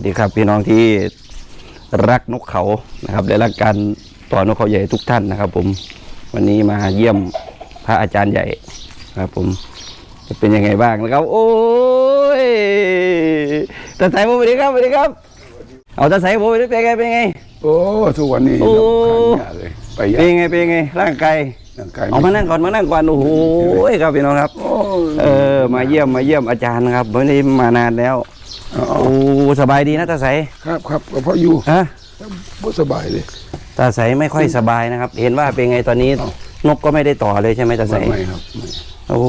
วัสดีครับพี่น้องที่รักนกเขานะครับและรักการต่อนกเขาใหญ่ทุกท่านนะครับ ผมวันนี้มาเยี่ยมพระอาจารย์ใหญ่นะครับ ผมจะเป็นยังไงบ้างนะครับ โอ้ยตาใสผมสวัสดีครับสวัสดีครับ เอาตาใสผมเป็นไงเป็นไง โอ้ทุกวันนี้โอ้เราขันยาเลยไปยาเป็นยังไงเป็นยังไง ร่างกายร่างกายเอามานั่งก่อนมานั่งก่อนโอ้โหครับพี่น้องครับ โอ้เออมาเยี่ยมมาเยี่ยมอาจารย์นะครับไม่ได้มานานแล้วเอา โอ้สบายดีนะตาใสครับครับก็เพราะอยู่ฮะบ่สบายเลยตาใสไม่ค่อยสบายนะครับ เห็นว่าเป็นไงตอนนี้อ้าวนกก็ไม่ได้ต่อเลยใช่ไหมตาใสไม่ไม่ครับไม่โอ้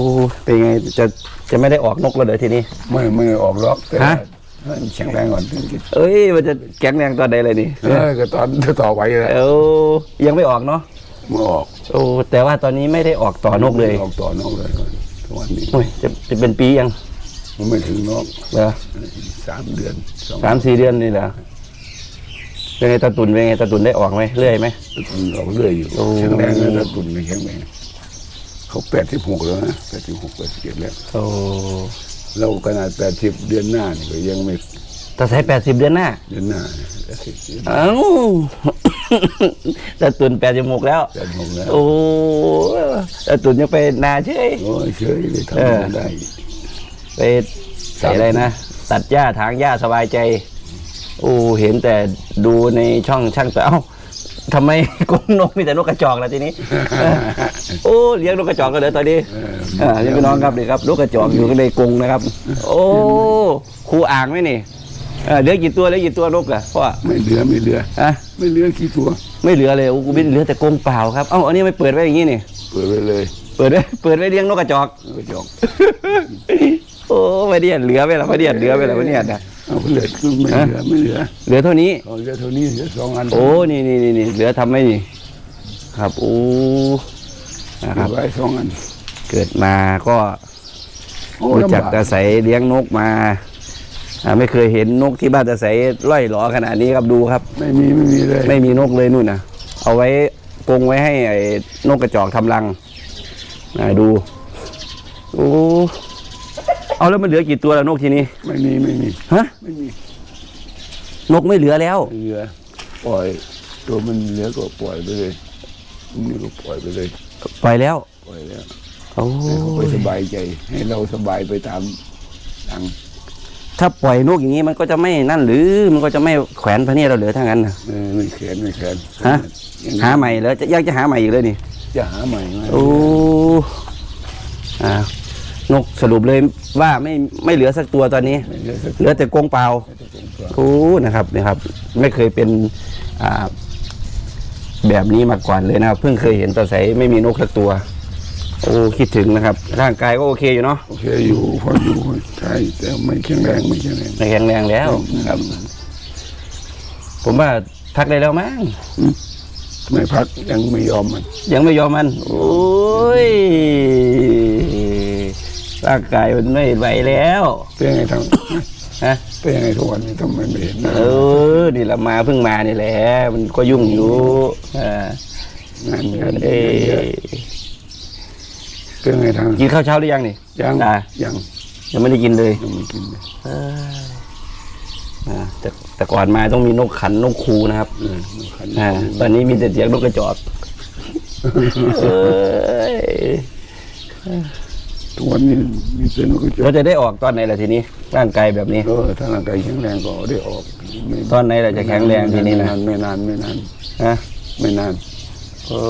เป็นไงจะจะไม่ได้ออกนกแล้วเดี๋ยวทีนี้ไม่ไม่ออกล็อกแต่ฮะให้แข็งแรงก่อนถึงจะเอ้ยมันจะแข็งแรงตอนใดเลยนี่เออก็ตอนจะต่อไว้แล้วเอ้ยังไม่ออกเนาะมาออกโอ้แต่ว่าตอนนี้ไม่ได้ออกต่อนกเลยออกต่อนอกเลยก่อนทุกวันนี้โอ้ยจะจะเป็นปียัง มันไม่ถึงนอกเหรอสามเดือนสองสามสี่เดือนนี่เหรอเป็นไงตาตุนเป็นไงตาตุนได้ออกไหมเรื่อยไหมมันออกเรื่อยอยู่โอ้แข็งแรงแล้วถ้าตุนไม่แข็งแรงเขาแปดสิบหกแล้วนะแปดสิบหกแปดสิบเจ็ดแล้วโอ้เราขนาดแปดสิบเดือนหน้านี่ก็ยังไม่ตาใสแปดสิบเดือนหน้าเดือนหน้าแปดสิบเอ้าตาตุนแปดสิบหกแล้วแปดหกแล้วโอ้ตาตุนยังไปนาเฉยโอ้ยเฉยเลยเออทำงานได้ ไปใส่อะไรนะ ตัดหญ้าถางหญ้าสบายใจ โอ้เห็นแต่ดูในช่องช่างแต่เอ้าทำไมกรงนกมีแต่นกกระจอกล่ะทีนี้ โอ้เลี้ยงนกกระจอกกันเลยตอนนี้เอออ่านี่พี่น้องครับนี่ครับนกกระจอกอยู่ในกรงนะครับ โอ้ครูอ่างไหมนี่เออเหลือกี่ตัวเหลือกี่ตัวนกอะพ่อไม่เหลือไม่เหลือฮะไม่เหลือกี่ตัว ไม่เหลือเลยโอ้กูไม่เหลือแต่กรงเปล่าครับเอ้าอันนี้ไม่เปิดไว้อย่างนี้นี่เปิดไปเลย เปิดไว้เปิดไว้เลี้ยงนกกระจอกกระจอก โอ้ไม่เดียนเหลือไปแล้วไม่เดียนเหลือไปแล้วไม่เดียนนะเอาเหลือคือไม่เหลือไม่เหลือเหลือเท่านี้ เอาเหลือเท่านี้เหลือสองอันโอ้นี่นี่นี่นี่เหลือทำไม่นี่ ครับโอ้นะคเก็รับบไว้สองอัน เกิดมาก็โอ้รู้จักลำบาก ตาใสเลี้ยงนกมาอ่าไม่เคยเห็นนกที่บ้านตาใสร่อยหลอขนาดนี้ครับดูครับ ไม่มีไม่มีเลยไม่มีนกเลยนู่นนะเอาไว้กรงไว้ให้ไอ้นกกระจอกทำรังนะดู โอ้ เอาแล้วมันเหลือกี่ตัวแล้วนกทีนี้ ไม่มีไม่มีฮะ ไม่มีนกไม่เหลือแล้วไม่เหลือปล่อย ตัวมันเหลือก็ปล่อยไปเลยนี่ก็ปล่อยไปเลยปล่อยแล้วปล่อยแล้วโอ้ให้เขาไปสบายใจ ให้เราสบายไปตามทางถ้าปล่อยนกอย่างนี้มันก็จะไม่นั่นหรือมันก็จะไม่แขวนพระเนียดเราเหลือทั้งนั้นน่ะเออไม่แขนไม่แขนฮะ ยังหาใหม่แล้วจะยังจะหาใหม่อีกเลยนี่ จะหาใหม่ไหมโอ้อ่า นกสรุปเลยว่าไม่ไม่เหลือสักตัวตอนนี้ไม่เหลือสักเหลือแต่กรงเปล่าตัวโอ้นะครับนะครับ ไม่เคยเป็นอ่าแบบนี้มาก่อนเลยนะครับ เพิ่งเคยเห็นตาใสไม่มีนกสักตัว โอ้คิดถึงนะครับ ร่างกายก็โอเคอยู่เนาะโอเคอยู่พออยู่ใช่แต่ไม่แข็งแรงไม่แข็งแรงไม่แข็งแรงแล้วครับ ผมว่าพักได้แล้วมั้งไม่พักยังไม่ยอมมัน ยังไม่ยอมมัน โอ้ย ร่างกายมันไม่ไหวแล้ว เป็นยังไงทางฮะเป็นยังไงทุกวันนี้ทำไมไม่เห็นนะเออนี่เรามาเพิ่งมานี่แหละมันก็ยุ่งอยู่อ่างานงานเอ้เยอะยเป็นยังไงทางกินข้าวเช้าหรือยังนี่ยังอ่ายังยังไม่ได้กินเลยยังไม่กินเลยเอออ่าแต่แต่ก่อนมาต้องมีนกขันนกคูนะครับเออมันขันอ่าตอนนี้มีแต่เสียงนกกระจอกเอ้ย ทุกวันนี้มีเส้นก็จะเราจะได้ออกตอนไหนล่ะทีนี้ ร่างกายแบบนี้ เออถ้าร่างกายแข็งแรงก็ได้ออกไม่ตอนไหนเราจะแข็งแรงทีนี้นะ ไม่นานไม่นานฮะไม่นานเอ้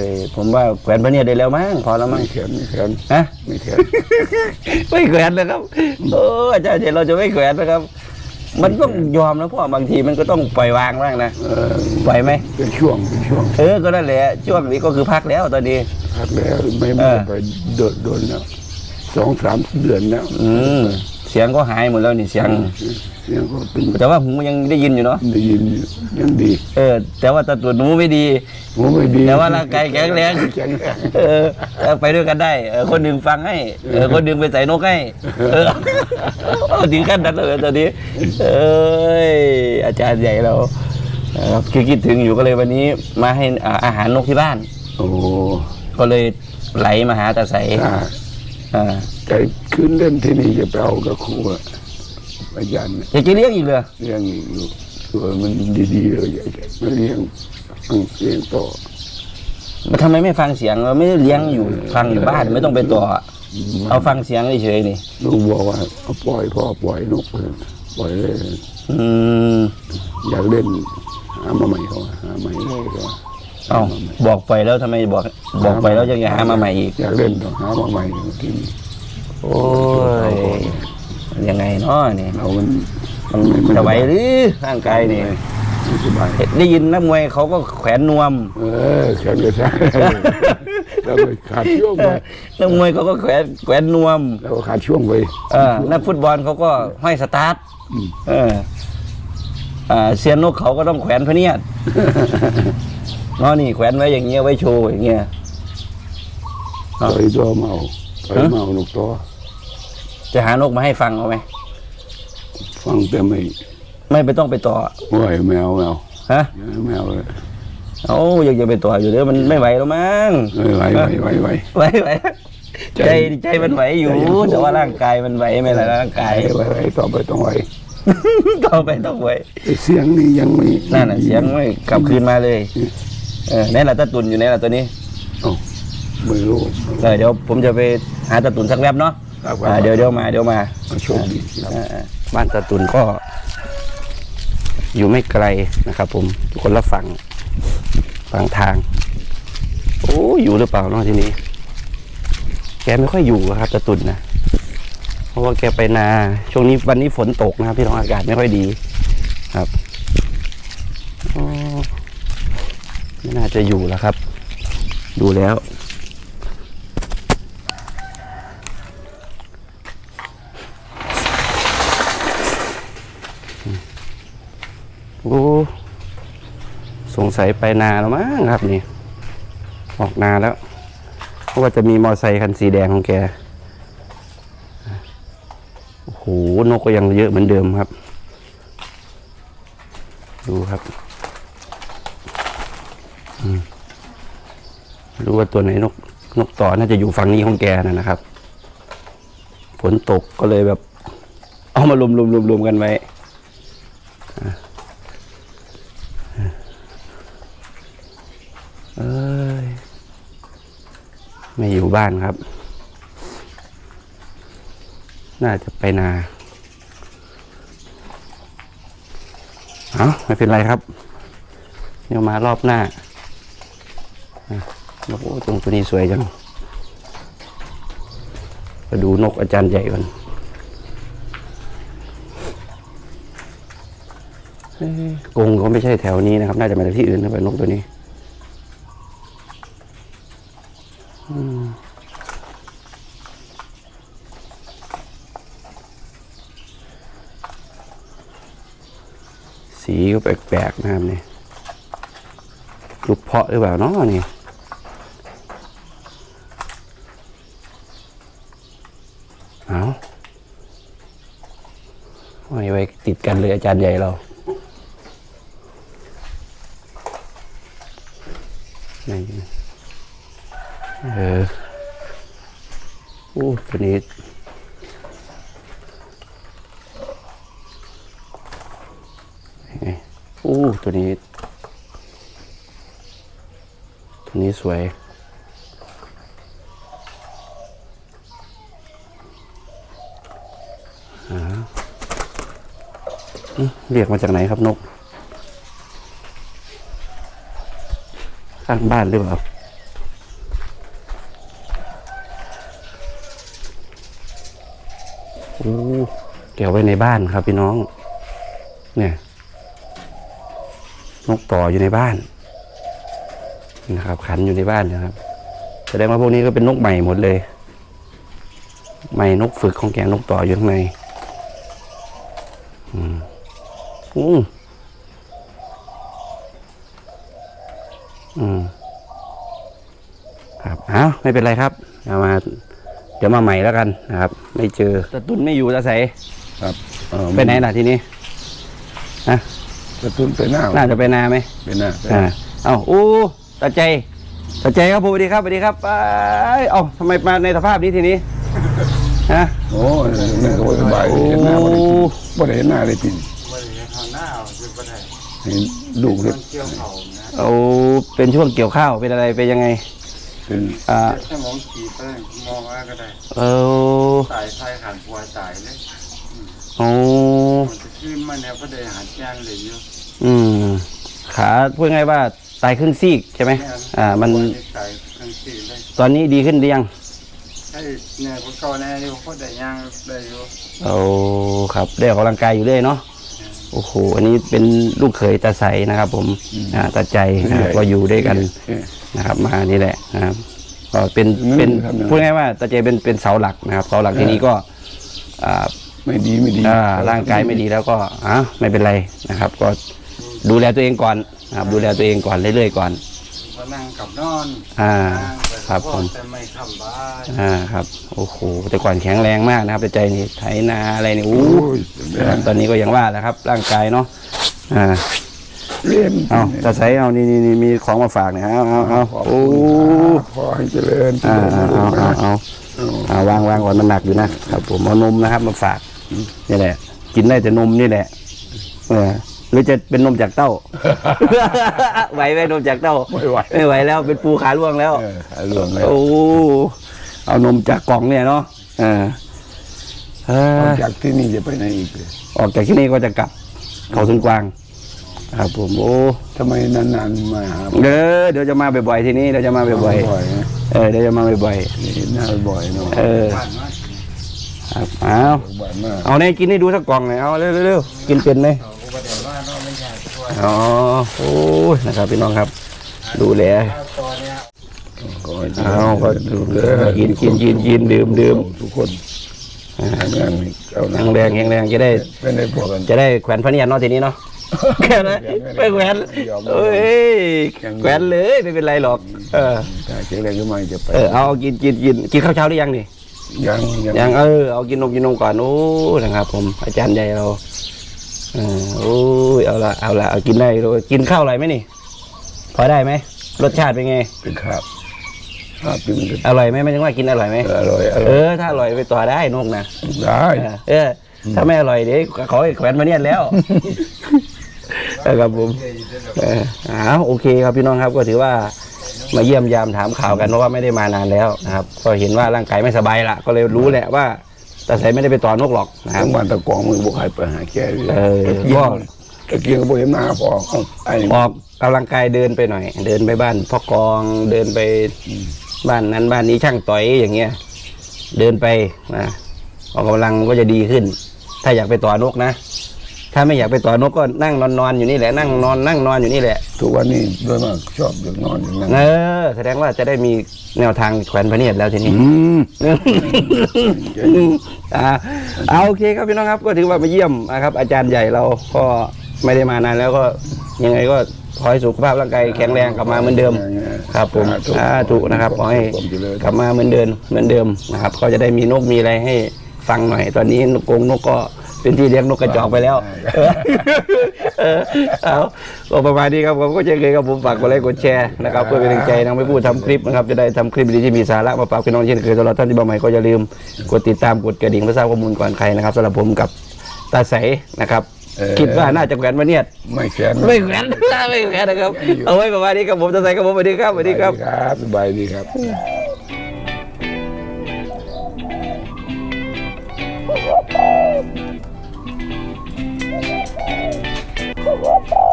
ยผมว่าแขวนพระเนียดได้แล้วมั้งพอแล้วมั้ไม่งแขนไม่แขนฮะ ไม่แขนไม่แขวนนะครับโอ้อาจารย์เจเราจะไม่แขวนนะครับ มันต้องยอมนะเพราะบางทีมันก็ต้องปล่อยวางบ้างนะเออปล่อยไหมเป็นช่วงเป็นช่วงเออก็นั่นแหละช่วงนี้ก็คือพักแล้วตอนนี้พักแล้วไม่เอไม่อไปโดดโดนแล้วสองสามเดือนแล้วอืมเสียงก็หายหมดแล้วนี่เสียง เสียงก็เป็นแต่ว่าหูยังได้ยินอยู่เนาะได้ยินอยู่ยังดีเออ แต่ว่าตาตัวจหูไม่ดีหัวไม่ดีแต่ว่าร่างกายแข็งแรงแข็งแรงเออเอาไปด้วยกันได้เออคนหนึ่งฟังให้เออคนหนึ่งไปใส่นกให้เออเอาถึงขั้นนั้นเลยตอนนี้เอ้ยอาจารย์ใหญ่เราเออคือคิดถึงอยู่ก็เลยวันนี้ มาให้อ่าอาหารนกที่บ้าน โอ้ก็เลยไหลมาหาตาใส ถ้าอ่าใจคืนเล่นที่นี่จะไปเอากับครูอะอาจารย์เนี่ยอยากจะเลี้ยงอีกเลยเลี้ยงอยู่ตัวมันดีๆเลยใหญ่ๆมาเลี้ยงฟังเสียงต่อมันทำไมไม่ฟังเสียงเราไม่ได้เลี้ยงอยู่ฟังอยู่บ้านไม่ต้องไปต่ออะเอาฟังเสียงเฉยๆนี่ลูกบอกว่าเอาปล่อยพ่อปล่อยนกเลยปล่อยเลยอืมอยากเล่นหามาใหม่เขาหาใหม่เขา เอาบอกไปแล้วทำไมบอกบอกไปแล้วยังจะหามาใหม่อีก อยากเล่นต้องหามาใหม่ทีนี้โอ้ยยังไงเนาะนี่เรามันมันจะไหวหรือร่างกายนี่ไม่สบายได้ยินนักมวยเขาก็แขวนนวม เออแขนกระชากแล้วก็ขาดช่วงไปนักมวยเขาก็แขวนแขวนนวม แล้วก็ขาดช่วงไปเออนักฟุตบอลเขาก็ห้อยสตาร์ทอืมเอออ่าเซียนนกเขาก็ต้องแขวนพะเนียด เนาะนี่แขวนไว้อย่างเงี้ยไว้โชว์อย่างเงี้ยต่อยตัวเมาต่อยเมานกตัวจะหานกมาให้ฟังเอาไหมฟังแต่ไม่ไม่ไปต้องไปต่อโอ้ยแมวแมวฮะแมวเลยเอาอยากจะไปต่ออยู่เด้อมันไม่ไหวแล้วมั้งเออไหวไหวไหวไหวไหวไหวใจใจใจมันไหวอยู่ใจยังสู้แต่ว่าร่างกายมันไหวไหมล่ะร่างกายไหวไหวต่อไปต้องไหวต่อไปต้องไหวไอ้เสียงนี่ยังไม่นั่นน่ะเสียงไม่กลับคืนมาเลย เออนี่นแหละตะตุนอยู่นี่แหละตัวนี้เอ้าไม่รู้เออเดี๋ยวผมจะไปหาตะตุนสักแวบเนาะครับอ่าเดี๋ยวเดี๋ยวมาเดี๋ยวมาโชคดีครับอ่าบ้านตาตุนก็ อยู่ไม่ไกลนะครับ ผมอยู่คนละฝั่งฝั่งทาง โอ้อยู่หรือเปล่าเนาะทีนี้ แกไม่ค่อยอยู่อะครับตาตุนนะเพราะว่าแกไปนาช่วงนี้วันนี้ฝนตกนะครับพี่น้องอากาศไม่ค่อยดี ครับอ๋อ ไม่น่าจะอยู่แล้วครับ ดูแล้ว โอ้สงสัยไปนาแล้วมั้งครับนี่ ออกนาแล้ว เพราะว่าจะมีมอไซค์คันสีแดงของแก โอ้โห นกก็ยังเยอะเหมือนเดิมครับ ดูครับอืม รู้ว่าตัวไหนนกนกต่อน่าจะอยู่ฝั่งนี้ของแกนะครับฝนตกก็เลยแบบ เอามารวมรวมรวมรวมกันไว้เอ้ยไม่อยู่บ้านครับ น่าจะไปนาเอาไม่เป็นไรครับ เดี๋ยวมารอบหน้าอะ โอ้โหตรงตัวนี้สวยจังมาดูนกอาจารย์ใหญ่ก่อนกรงก็ไม่ใช่แถวนี้นะครับ น่าจะมาจากที่อื่นนะไปนกตัวนี้สีก็แปลกๆนะครับนี่ลูกเพาะหรือเปล่าเนาะนี่เอาไว้ไว้ ติดกันเลยอาจารย์ใหญ่เรานี่เออโอ้ตัวนี้โอ้ตัวนี้ ตัวนี้สวย อ่าอื้อ เรียกมาจากไหนครับนก ข้างบ้านหรือเปล่าโอ้เกี่ยวไว้ในบ้านครับพี่น้อง เนี่ย นกต่ออยู่ในบ้านนะครับ ขันอยู่ในบ้านนะครับแสดงว่าพวกนี้ก็เป็นนกใหม่หมดเลย ใหม่นกฝึกของแกนกต่ออยู่ข้างในอืมอืมอืม ครับอ้าวไม่เป็นไรครับเอามา เดี๋ยวมาใหม่แล้วกันนะครับ ไม่เจอตะตุนไม่อยู่ตะใสครับเออไปไหนล่ะทีนี้ฮะกระตุ้นไปหน้าน่าจะไปนาไหมไปหน้าไปอ่าเอาอู้ตาใจตาใจครับผมสวัสดีครับสวัสดีครับไปเอ้าทำไมมาในสภาพนี้ทีนี้ฮะโอ้ยนี่ก็บ่สบายเห็นหน้าบ่ได้กินบ่ได้เห็นหน้าได้กินวันนี้ทางหน้าคือประเทศเห็นลูกมัเห็นนเกี่ยวเขานะเอาเป็นช่วงเกี่ยวข้าวเป็นอะไรเป็นยังไง เป็นอ่าสมองขีดไปมองว่าก็ได้เออตายตายขาดปัวตายเลยโอ้มันจะขึ้นมาเนี่ยก็ได้หาแจ้งเลยอยู่อืมขาพูดง่ายว่าตายครึ่งซีกใช่ไหมอ่า มันตายทั้งสี่เลยตอนนี้ดีขึ้นหรือยังไอ้เนี่ยพวกเก่าแน่อยู่ก็ได้ย่างได้อยู่โอ้ครับได้ออกกำลังกายอยู่เรื่อยเนาะ โอ้โห อันนี้เป็นลูกเขยตาใสนะครับ ผมอ่าตาใจนะครับก็อยู่ด้วยกันเอ๊ะนะครับ มานี่แหละนะครับก็เป็นอืมเป็นครับพูดง่ายว่าตาใจเป็นเป็นเสาหลักนะครับเสาหลักที่นี้ก็อ่าไม่ดีไม่ดีอ่าร่างกายไม่ดีแล้วก็อะไม่เป็นไรนะครับ ก็ดูแลตัวเองก่อนนะครับดูแลตัวเองก่อนเรื่อยๆก่อน ก็นั่งกับนอนอ่านั่งไปครับผมแต่ไม่ทำบ้านอ่าครับโอ้โหแต่ก่อนแข็งแรงมากนะครับแต่ใจนี่ไถนาอะไรนี่อู้โอ้ยนะครับตอนนี้ก็ยังว่าแหละครับ ร่างกายเนาะอ่าเล่นเอาตาใสเอานี่นี่นี่มีของมาฝากเนี่ยเอาเอาเอาขอบโอ้คุณขอให้เจริญอ่าเอาเอาเอาเอาเอาวางวางก่อนมันหนักอยู่นะครับผมเอานมนะครับมาฝากนี่แหละ กินได้แต่นมนี่แหละเออ หรือจะเป็นนมจากเต้า ไหวไหมนมจากเต้า ไม่ไหว ไม่ไหวแล้วเป็นปูขาล่วงแล้ว เออหาเรื่องเลยโอ้เอานมจากกล่องเนี่ยเนาะเออเออออกจากที่นี่จะไปไหนอีกเลยออกจากที่นี่ก็จะกลับ เขาสุนกวาง ครับผมโอ้ทำไมนานๆมาหาเด้อเดี๋ยวจะมาบ่อยๆทีนี้เดี๋ยวจะมาบ่อยบ่อยๆนะๆเออเดี๋ยวจะมาบ่อยนี่เห็นหน้าบ่อยเนาะๆเออบ้านว่าครับเอาบ่อยมากเอาเนี่ยกินให้ดูสักกล่องหน่อยเอาเร็วๆเร็วๆกินเป็นไหม อ๋อโอ้ยนะครับพี่น้องครับ ดูแลตอนเนี้ยขอให้เจริญเอาก็ดูแลกินกินกินกินดื่มดื่มทุกคนแข็งแรงเอาแข็งแรงแข็งแรงจะได้เป็นได้พวกกันจะได้แขวนพระเนียรเนาะทีนี้เนาะแค่นั้นไม่แขวนเอ้ยแขวนเลยไม่เป็นไรหรอก เออถ้าแข็งแรงขึ้นมาจะไปเออเอากินกินกินกินข้าวเช้าหรือยังนี่ยังยังยังเออเอากินนมกินนมก่อนโอ้นะครับผมอาจารย์ใหญ่เรา เออโอ้ยเอาละเอาละเอากินได้เลยกินข้าวอะไรไหมนี่ พอได้ไหมรสชาติเป็นไงเป็นครับครับเป็นกันอร่อยไหมไม่ใช่ว่ากินอร่อยไหมอร่อยอเอร่อยอ ถ้าอร่อยไปต่อได้นกนะได้ เออเออ ถ้าไม่อร่อยเดี๋ยวเขาให้แขวนมาเนี่ยแล้วเออครับผมเอออ้าวโอเคครับพี่น้องครับก็ถือว่ามาเยี่ยมยามถามข่าวกันเพราะว่าไม่ได้มานานแล้วนะครับ ก็เห็นว่าร่างกายไม่สบายละก็เลยรู้แหละว่า ตาใสไม่ได้ไปต่อนกหรอกนะครับทั้งวันตะกองมือบุกใครไปหาแกเลยเออ ตะเกียงตะเกียงก็บ่เห็นหน้าพอเอ้าไอ้ออกกำลังกายเดินไปหน่อย เดินไปบ้านพ่อกองเดินไปบ้านนั้นบ้านนี้ช่างต่อยอย่างเงี้ย เดินไปนะออกกำลังก็จะดีขึ้น ถ้าอยากไปต่อนกนะ ถ้าไม่อยากไปต่อนกก็นั่งนอนนอนอยู่นี่แหละนั่งนอนนั่งนอนอยู่นี่แหละทุกวันนี้โดยมากชอบอย่างนอนอย่างนั้นเออแสดงว่าจะได้มีแนวทางแขวนพระเนียดแล้วทีนี้อืมอ่าเอาโอเคครับพี่น้องครับก็ถือว่ามาเยี่ยมนะครับ อาจารย์ใหญ่เราก็ไม่ได้มานานแล้วก็ยังไงก็ขอให้สุขภาพร่างกายแข็งแรงกลับมาเหมือนเดิม ครับผมสาธุนะครับขอให้ความเจริญกลับมาเหมือนเดิมเหมือนเดิมนะครับ ก็จะได้มีนกมีอะไรให้ฟังหน่อย ตอนนี้นกกรงนกก็ เป็นที่เลี้ยงนกกระจอกไปแล้วเออเออเอาก็ประมาณนี้ครับผมก็เช่นเคยครับผมฝากกดไลค์กดแชร์นะครับเพื่อเป็นกำลังใจนางไม่พูดทำคลิปนะครับจะได้ทำคลิปดีๆที่มีสาระมาฝากพี่น้องเช่นเคยสำหรับท่านที่มาใหม่ก็อย่าลืมกดติดตามกดกระดิ่งเพื่อทราบข้อมูลก่อนใครนะครับสำหรับผมกับตาใสนะครับเออคิดว่าน่าจะแขวนมาเนี่ยดไม่แข็งไม่แขวนไม่แขวนนะครับ เอาไว้ประมาณนี้ครับผมตาใสครับผมสวัสดีครับสวัสดีครับครับสบายดีครับ Bye.